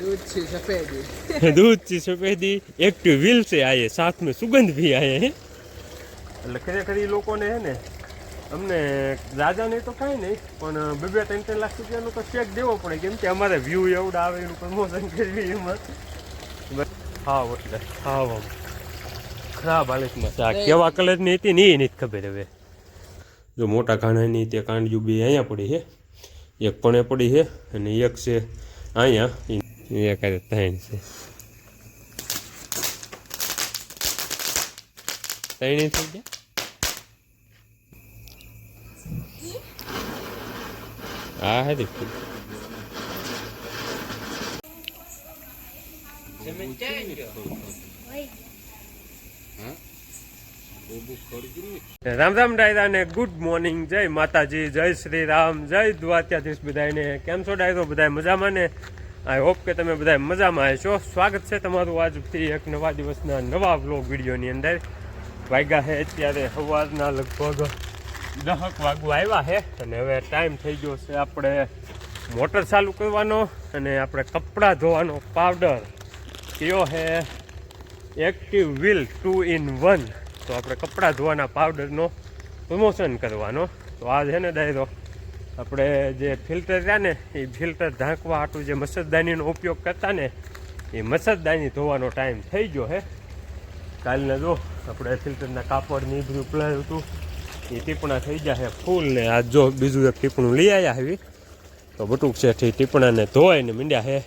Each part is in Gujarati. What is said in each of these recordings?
दूध सी सफेदी दूध सी सफेदी एक्टिव व्हील से आए साथ में सुगंध भी आए हैं એટલે ખરેખર એ લોકોને હે ને અમને રાજાને તો કાંઈ નહીં પણ બે બે ત્રણ ત્રણ લાખ રૂપિયાનો તો ચેક દેવો પડે કેમ કે અમારે વ્યૂ એવડા આવે એનું પ્રમોશન કરવી એમાં હાવ એટલે હાવ આમ ખરાબ હાલતમાં છે આ કેવા કલરની હતી ને એ નથી ખબર હવે જો મોટા ઘાણાની તે કાંડિયું બે અહીંયા પડી છે એક પણ એ પડી છે અને એક છે અહીંયા એક ત્રણ છે ત્રણે થઈ ગયા હા હા દીકરી રામ રામ ડાયરા ને ગુડ મોર્નિંગ જય માતાજી જય શ્રી રામ જય દ્વારકાધીશ બધાને કેમ છો ડાયરો બધા મજામાં ને આઈ હોપ કે તમે બધા મજામાં છો સ્વાગત છે તમારું આજથી એક નવા દિવસના નવા વ્લોગ વિડીયોની અંદર. વાગ્યા છે અત્યારે સવારના લગભગ દહક વાગવા આવ્યા છે અને હવે ટાઈમ થઈ ગયો છે આપણે મોટર ચાલુ કરવાનો અને આપણે કપડાં ધોવાનો પાવડર કયો છે? Active wheel two in one તો આપણે કપડાં ધોવાના પાવડરનો પ્રમોશન કરવાનો. તો આ છે ને ડાયરો આપણે જે ફિલ્ટર રહ્યા ને, એ ફિલ્ટર ઢાંકવા હાટું જે મચ્છરદાનીનો ઉપયોગ કરતા ને, એ મચ્છરદાની ધોવાનો ટાઈમ થઈ ગયો હે. કાલને જો આપણે ફિલ્ટરના કાપડ નીભર્યું પલાયું હતું, એ ટીપણા થઈ જશે ફૂલ ને. આ જો બીજું એક ટીપણું લઈ આવ્યા આવી તો બટુક છે ટીપણાને ધોવાય ને મીંડ્યા હે.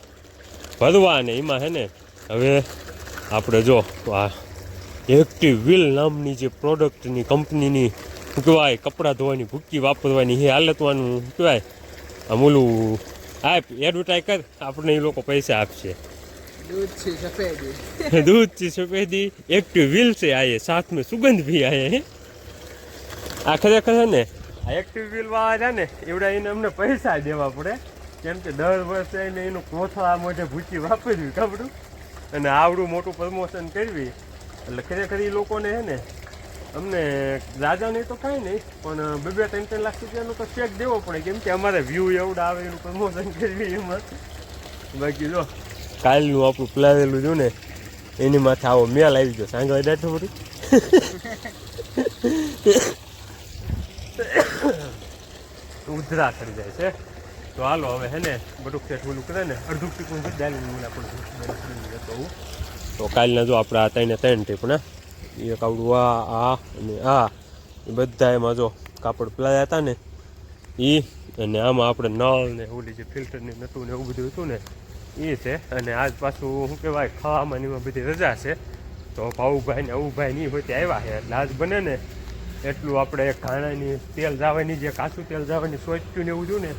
ભરવા ને એમાં હે ને, હવે આપણે જો આ એક્ટિવ વ્હીલ નામની જે પ્રોડક્ટની કંપનીની શું કહેવાય કપડાં ધોવાની ભૂકી વાપરવાની એ હાલતવાનું શું કહેવાય. આમ ઓલું આપ એડવર્ટાઈ કર આપણને એ લોકો પૈસા આપશે. દૂધ છે સફેદી. એક્ટિવ વ્હીલ છે આયે સાથ મેં સુગંધ બી આયે આ ખરેખર છે ને આ એક્ટિવ વ્હીલ વાળા છે ને એવડા એને અમને પૈસા દેવા પડે. કેમ કે દર વર્ષે એને એનું કોથળા મોઢે ભૂચી વાપરવી કપડું અને આવડું મોટું પ્રમોશન કરવી. એટલે ખરેખર એ લોકોને છે ને અમને રાજાને તો કાંઈ નહીં પણ બે બે ત્રણ ત્રણ લાખ રૂપિયાનો તો ચેક દેવો પડે કેમ કે અમારે વ્યૂ એવડા આવે એનું પ્રમોશન કરવી એમાં બાકી જો કાલનું આપણું પલાવેલું જો ને એની માથે આવો મેલ આવી ગયો સાંગળા દાઠો બધું ઉધરા થઈ જાય છે તો હાલો હવે હે ને બધું ઓલું કરે ને અડધું ટીપું જતો હું તો કાલના જો આપણે આ ત્રણે ત્રણ ટીપણા એક આવડું આ આ, અને આ, એ બધા એમાં જો કાપડ પલાયા હતા ને એ અને આમાં આપણે નળ ને ઓલી જે ફિલ્ટરની નતું ને એવું બધું હતું ને એ છે. અને આજ પાછું શું કહેવાય, ખાવામાં એમાં બધી રજા છે. તો ભાઉભાઈ ને અવુભાઈ ની હોય તે આવ્યા છે. એટલે આજ બને ને, એટલું આપણે ઘાણાની તેલ જાવાની, જે કાચું તેલ જાવાની સોચ્યું ને એવું જોયું ને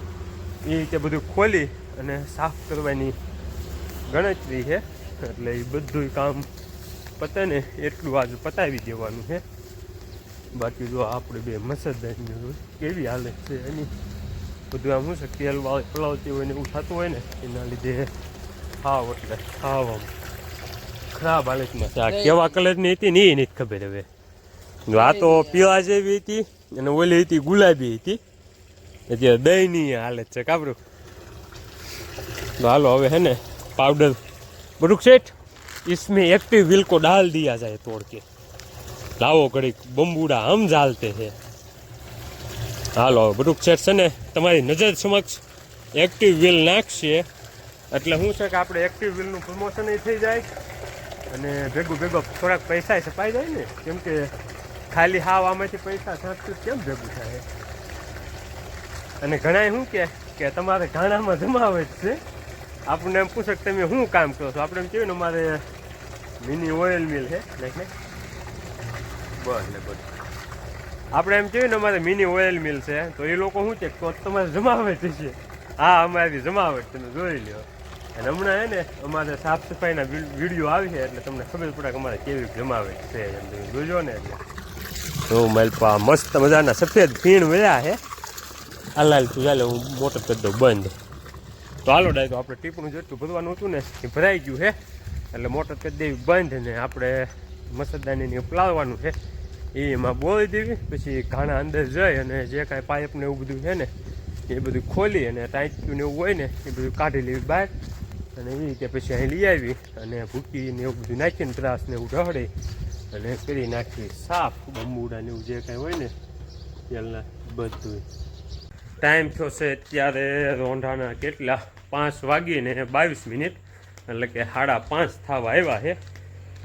એ રીતે બધું ખોલી અને સાફ કરવાની ગણતરી છે. એટલે એ બધું કામ પતે ને એટલું આજ પતાવી દેવાનું છે બાકી જો આપણે બે મસદાની કેવી હાલત છે એની. બધું આમ શું છે તેલ પલાવતી હોય ને એવું થતું હોય ને એના લીધે ખાવ એટલે ખાવ આમ. ખરાબ હાલતમાં છે. આ કેવા કલરની હતી ને એ નથી ખબર હવે. આ તો પીળા જેવી હતી અને ઓલી હતી ગુલાબી હતી. એટલે દહીંની હાલત છે કાબરું. હાલો હવે હે ને પાવડર બધું સેઠ इसमें एक्टिव व्हील को डाल दिया जाए तोड़ के लाओ घड़ी बम्बूड़ा हम डालते हैं હાલો બરુક સેઠ છે ને તમારી નજર સમક્ષ એક્ટિવ વ્હીલ નાખશે એટલે શું છે કે આપણે એક્ટિવ વ્હીલનું પ્રમોશન થઈ જાય અને ભેગું ભેગો થોડાક પૈસા છપાઈ જાય ને કેમ કે ખાલી હાવ આમાંથી પૈસા થતું કેમ ભેગું થાય અને ઘણા શું કે કે તમારે ઘાણામાં જમાવટ છે આપણને એમ પૂછે કે તમે શું કામ કરો છો આપણે એમ કહ્યું ને અમારે મિની ઓઇલ મિલ છે બસ ને બસ. આપણે એમ કહ્યું ને, અમારે મિની ઓઇલ મિલ છે, તો એ લોકો શું છે તો તમારે જમાવટ છે. હા, અમારી જમાવટ તમે જોઈ લ્યો. અને હમણાં હે ને, અમારે સાફ સફાઈના વીડિયો આવી છે, એટલે તમને ખબર પડે કે અમારે કેવી જમાવટ છે, એમ તમે જોજો ને એટલે. તો મલપા મસ્ત મજાના સફેદ ફીણ વળ્યા છે. હાલ તું ચાલે, હું મોટર કરી બંધ. તો હાલો ડાય તો આપણે ટીપણું જેટલું ભરવાનું હતું ને, એ ભરાઈ ગયું છે. એટલે મોટર કરી દેવી બંધ ને આપણે મસરદાનીને પલાવવાનું છે. એ એમાં બોળી દેવી, પછી ઘાણા અંદર જઈ અને જે કાંઈ પાઇપ ને એવું બધું છે ને, એ બધું ખોલી અને ટાંચ્યું ને એવું હોય ને, એ બધું કાઢી લેવી બહાર. અને એ રીતે પછી અહીં લઈ આવી અને ભૂકીને એવું બધું નાખીને ત્રાસ ને એવું ઢહળી અને કરી નાખી સાફ બંબુડા ને એવું જે કાંઈ હોય ને, તેલના બધું. ટાઈમ થયો છે અત્યારે રોંઢાના કેટલા? પાંચ વાગીને બાવીસ મિનિટ. એટલે કે સાડા પાંચ થવા આવ્યા છે.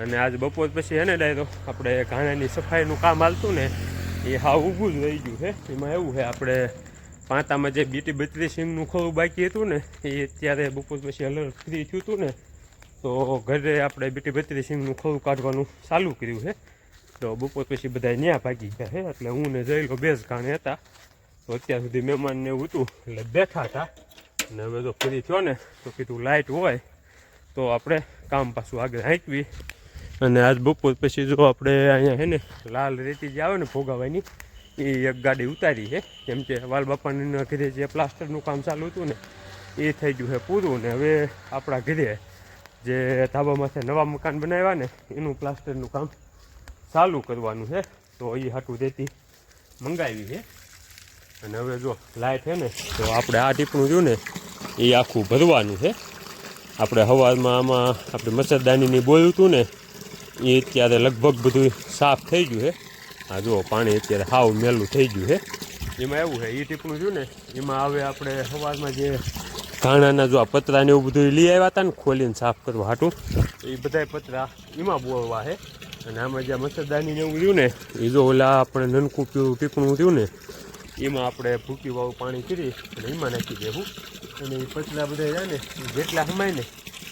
અને આજ બપોર પછી એને ડાયરો, આપણે ઘાણાની સફાઈનું કામ હાલતું ને, એ હા ઊભું જ રહી ગયું છે. એમાં એવું છે, આપણે પાંતામાં જે બીટી બત્રીસ સિંગનું ખોરું બાકી હતું ને, એ અત્યારે બપોર પછી અલર ફ્રી થયું હતું ને, તો ઘરે આપણે બીટી બત્રીસ સિંગનું ખોરું કાઢવાનું ચાલુ કર્યું છે. તો બપોર પછી બધા ન્યા ભાગી ગયા છે. એટલે હું ને જઈ લો બેસ ઘાણે હતા. તો અત્યાર સુધી મહેમાનને એવું હતું, એટલે બેઠા હતા. અને હવે તો ફ્રી થયો ને, તો કીધું લાઇટ હોય. તો આપણે કામ પાછું આગળ હાંકવી. અને આજ બપોર પછી જો આપણે અહીંયા છે ને, લાલ રેતી જે આવે ને ભોગાવાની, એ એક ગાડી ઉતારી છે. કેમ કે વાલ બાપાના ઘરે જે પ્લાસ્ટરનું કામ ચાલુ હતું ને, એ થઈ ગયું છે પૂરું. ને હવે આપણા ઘરે જે ધાબામાંથી નવા મકાન બનાવ્યા ને, એનું પ્લાસ્ટરનું કામ ચાલુ કરવાનું છે. તો એ હાટું રેતી મંગાવી છે. અને હવે જો લાઇટ છે ને, તો આપણે આ ટીપણું જોયું ને, એ આખું ભરવાનું છે. આપણે હવામાં આમાં આપણે મચ્છરદાનીની બોલ્યું હતું ને, એ અત્યારે લગભગ બધું સાફ થઈ ગયું છે. આ જુઓ, પાણી અત્યારે હાવ મેલું થઈ ગયું છે. એમાં એવું છે એ ટીપણું રહ્યું ને, એમાં હવે આપણે હવામાં જે ઘાણાના જો આ પતરા ને એવું બધું લઈ આવ્યા હતા ને, ખોલીને સાફ કરવા હાટું એ બધા પતરા એમાં બોળવા છે. અને આમાં જે મચ્છરદાની ને એવું રહ્યું ને એ જો ઓલા આપણે નનકું પીળું ટીપણું રહ્યું ને એમાં આપણે ભૂકી વાવું પાણી કરી અને એમાં નાખી દેવું. અને એ પચલા બધા જાય ને જેટલા સમાય ને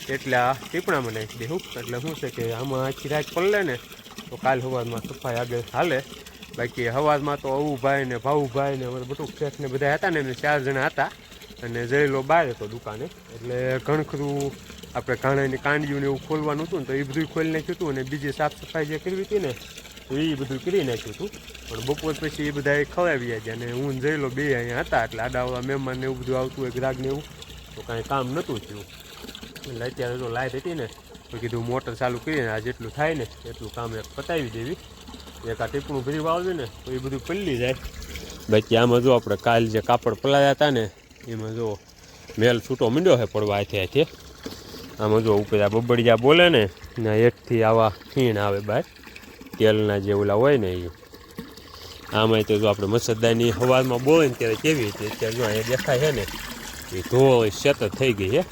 એટલા ટીપણામાં નાખી દેવું. એટલે શું છે કે આમાં આખી રાત પલળે ને, તો કાલ સવારમાં સફાઈ આગળ હાલે. બાકી સવારમાં તો અવુભાઈ ને ભાવુભાઈ ને, અમારે બટુક શેઠ ને બધા હતા ને, એમને ચાર જણા હતા. અને જયલો બહાર હતો દુકાને. એટલે ઘણખરું આપણે ઘાણાની કાંડિયું ને એવું ખોલવાનું હતું ને, તો એ બધું ખોલી નાખ્યું હતું અને બીજી સાફ સફાઈ જે કરવી હતી ને તો એ બધું કરી નાખ્યું હતું પણ બપોર પછી એ બધાએ ખવાવી ગયા અને હું ને જયલો બે અહીંયા હતા એટલે આડાવાળા મહેમાન એવું બધું આવતું હોય ગ્રાહકને એવું, તો કાંઈ કામ નહોતું થયું. એટલે અત્યારે જો લાઇટ હતી ને, તો કીધું મોટર ચાલુ કરીને આ જેટલું થાય ને એટલું કામ એક પતાવી દેવી. એક આ ટીપણું ભરી વાવજો ને, તો એ બધું પલ્લી જાય. બાકી આમાં જો આપણે કાલ જે કાપડ પલાયા હતા ને, એમાં જો મેલ છૂટો મીંડ્યો છે પડવા આથી આથી આમાં જો ઉપર આ બબડિયા બોલે ને એકથી આવા ખીણ આવે બહાર તેલના જે ઓલા હોય ને એ આમાં તો જો આપણે મસરદાની હવામાં બોલે ને ત્યારે કેવી હતી? અત્યારે જો અહીંયા દેખાય છે ને, એ ધોળ શેતર થઈ ગઈ છે.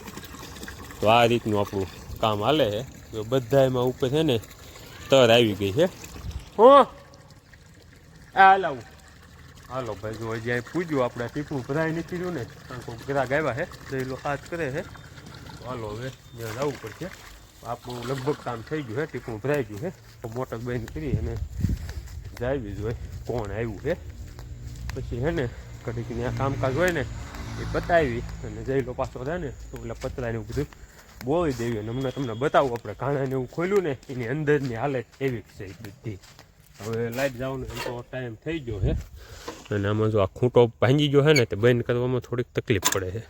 તો આ રીતનું આપણું કામ હાલે છે. તો બધામાં ઉપર છે ને, તર આવી ગઈ છે. હો! હાલાવું. હાલો ભાઈ, જો હજી પૂજ્યું, આપણે ટીપું ભરાય નીકળ્યું ને, કારણ કે ગ્રાહક આવ્યા છે, તો એ લોકો હાથ કરે છે. હાલો હવે ત્યાં જવું પડશે. આપણું લગભગ કામ થઈ ગયું છે ટીપું ભરાઈ ગયું છે તો મોટર બંધ કરી અને જાવી જોઈએ કોણ આવ્યું છે પછી હે ને, ઘડીક ત્યાં કામકાજ હોય ને, એ બતાવી અને જઈ લો પાછો થાય ને, તો પેલા પતરાને એવું બધું બોલી દેવી અને હમણાં તમને બતાવું. આપણે કાણાને એવું ખોલ્યું ને, એની અંદરની હાલત એવી છે બધી. હવે લાઈટ જવાનો એમ તો ટાઈમ થઈ ગયો છે અને આમાં જો આ ખૂંટો ભાંગી ગયો છે ને, તે બંધ કરવામાં થોડીક તકલીફ પડે છે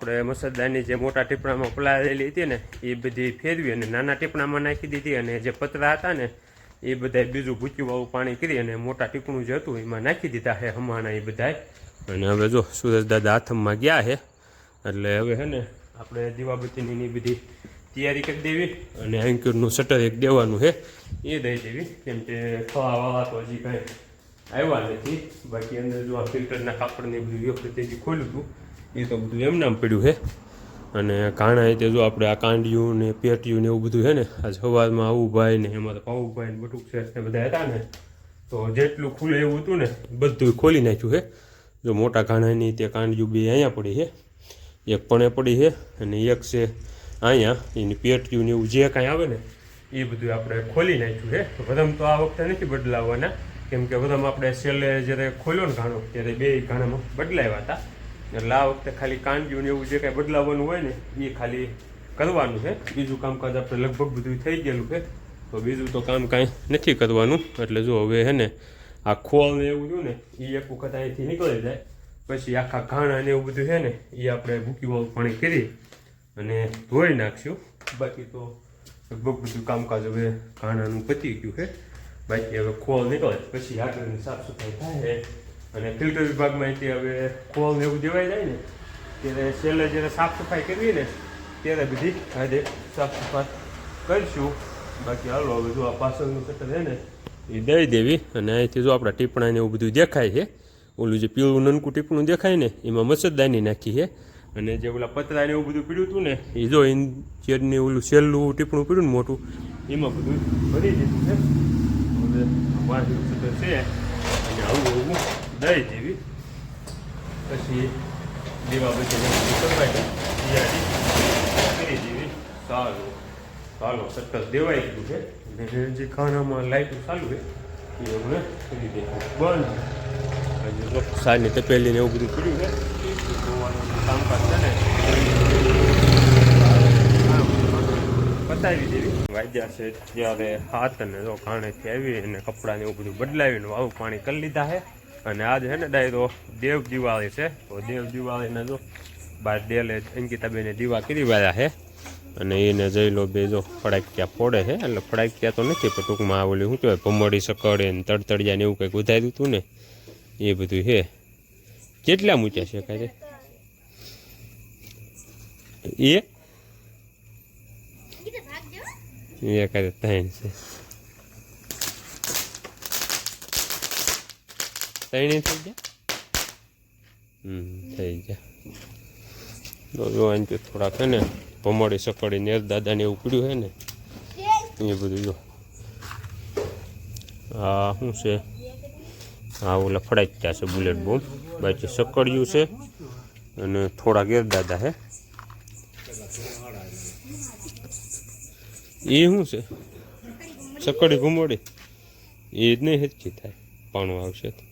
આપણે મસરદાની જે મોટા ટીપણામાં પલાળેલી હતી ને, એ બધી ફેરવી અને નાના ટીપણામાં નાખી દીધી અને જે પતરા હતા ને, એ બધા બીજું ભૂચ્યું વાળું પાણી કરી અને મોટા ટીપણું જે હતું એમાં નાખી દીધા છે હમણાં એ બધાય અને હવે જો સુરજ દાદા આથમમાં ગયા છે, એટલે હવે છે ને આપણે દીવાબત્તીની બધી તૈયારી કરી દેવી અને એન્કરનું શટર એક દેવાનું છે, એ દઈ દેવી. કેમ કે ખવા તો હજી કાંઈ આવ્યા નથી. બાકી અંદર જો આ ફિલ્ટરના કાપડને બધું વ્યવસ્થિત ખોલ્યું હતું એ તો બધું એમ નામ પડ્યું છે અને કાણા તે જો આપણે આ કાંડિયું ને પેટિયું ને એવું બધું છે ને આજ સવારમાં આવુભાઈ ને એમાં તો પાવુભાઈ ને બટુક છે ને બધા હતા ને, તો જેટલું ખુલે એવું હતું ને બધું ખોલી નાખ્યું છે જો મોટા કાણાની તે કાંડિયું બે અહીંયા પડી છે એક પણે પડી છે અને એક છે અહીંયા, એની પેટિયું ને એવું જે કાંઈ આવે ને, એ બધું આપણે ખોલી નાખ્યું છે વધમ તો આ વખતે નથી બદલાવવાના કેમ કે વધમ આપણે છેલ્લે જ્યારે ખોલ્યો ને ઘાણો, ત્યારે બે ઘાણામાં બદલાવ્યા હતા. એટલે આ વખતે ખાલી કાનગીઓને એવું જે કાંઈ બદલાવવાનું હોય ને એ ખાલી કરવાનું છે. બીજું કામકાજ આપણે લગભગ બધું થઈ ગયેલું છે. તો બીજું તો કામ કાંઈ નથી કરવાનું. એટલે જો હવે હે ને, આ ખોલ ને એવું રહ્યું ને એ એક વખત અહીંથી નીકળી જાય. પછી આખા ઘાણા ને એવું બધું છે ને એ આપણે ભૂકી વાળું પાણી કરી અને ધોઈ નાખશું બાકી તો લગભગ બધું કામકાજ હવે ઘાણાનું પતી ગયું છે. બાકી હવે ખોલ નીકળે. પછી આગળની સાફ સફાઈ થાય અને ફિલ્ટર વિભાગમાં અહીંથી હવે ને એવું દેવાઈ જાય ને, ત્યારે છેલ્લે જ્યારે સાફ સફાઈ કરવી ને, ત્યારે બધી આજે સાફ સફાઈ કરીશું. બાકી હાલો, હવે જો આ પાછળનું કટર છે ને, એ દઈ દેવી. અને અહીંથી જો આપણા ટીપણા ને એવું બધું દેખાય છે, ઓલું જે પીળું નનકું ટીપણું દેખાય ને, એમાં મચ્છરદાની નાખી છે. અને જે ઓલા પતરા ને એવું બધું પીડ્યું હતું ને, એ જો એન ચેરની ઓલું છેલ્લું ટીપણું પીડ્યું ને મોટું, એમાં બધું ભરી દીધું છે. હવે વાંધો છે. આવું આવું દઈ દેવી પછી કરવાય તૈયારી કરી દેવી સારું. ચાલો સક્કર દેવાઈ ગયું છે અને જે ખાનામાં લાઈટું ચાલુ છે, એ હમણાં કરી દે બંધ. સાંજની જો સાની તપેલી ને એવું બધું કર્યું છે. કામકાજ છે ને, બતાવી દેવી. વાગ્યા છે, ત્યારે હાથ અને જો ઘાણેથી આવી અને કપડાને એવું બધું બદલાવીને વાવું પાણી કરી લીધા છે. અને આજ છે ને ડાયરો દેવ દિવાળી છે. તો દેવ દિવાળીને જો બાર ડેલે અંકિતાબેને દીવા કરી વાળ્યા છે. અને એને જઈ લો બે જો ફડાક્યા ફોડે છે. એટલે ફડાક્યા તો નથી પણ ટૂંકમાં આ ઓલી શું કહેવાય ભમડી સકડે ને તડતડિયા ને એવું કંઈક ઉધાર્યું હતું ને એ બધું છે. કેટલા મૂક્યા છે કાંઈ? એ? એ કાંઈ ત્રણ છે. ત્રણે થઈ ગયા? હમ, થઈ ગયા. જો આને થોડાક હે ને ભમડી સકડી નેર દાદાને એવું પીડ્યું હે ને, એ બધું જો. હા શું છે? હા ઓલા ફડાઈ ગયા છે બુલેટ બોમ્બ. બાકી સકડિયું છે અને થોડા ગેર દાદા છે એ શું છે? સકડી ઘુમોડી એ જ નહીં હેચકી થાય. પાણું આવશે તો.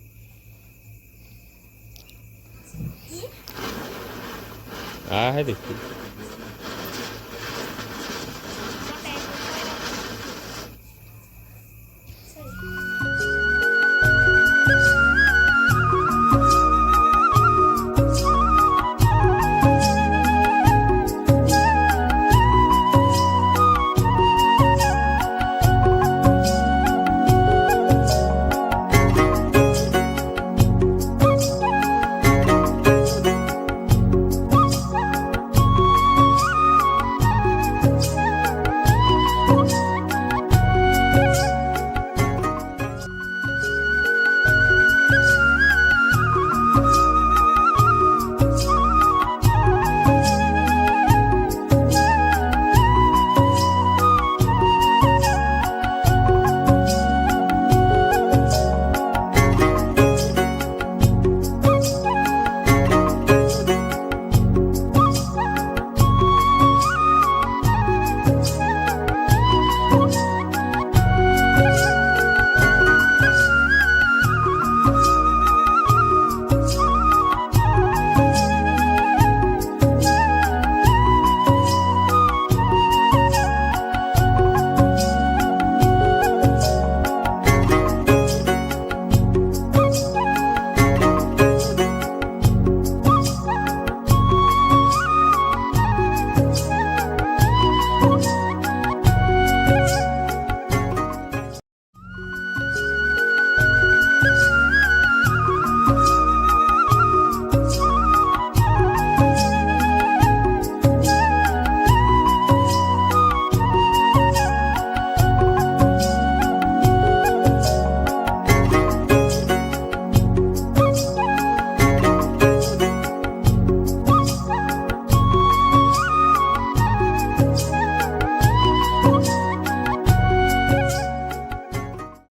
હા હે દેખી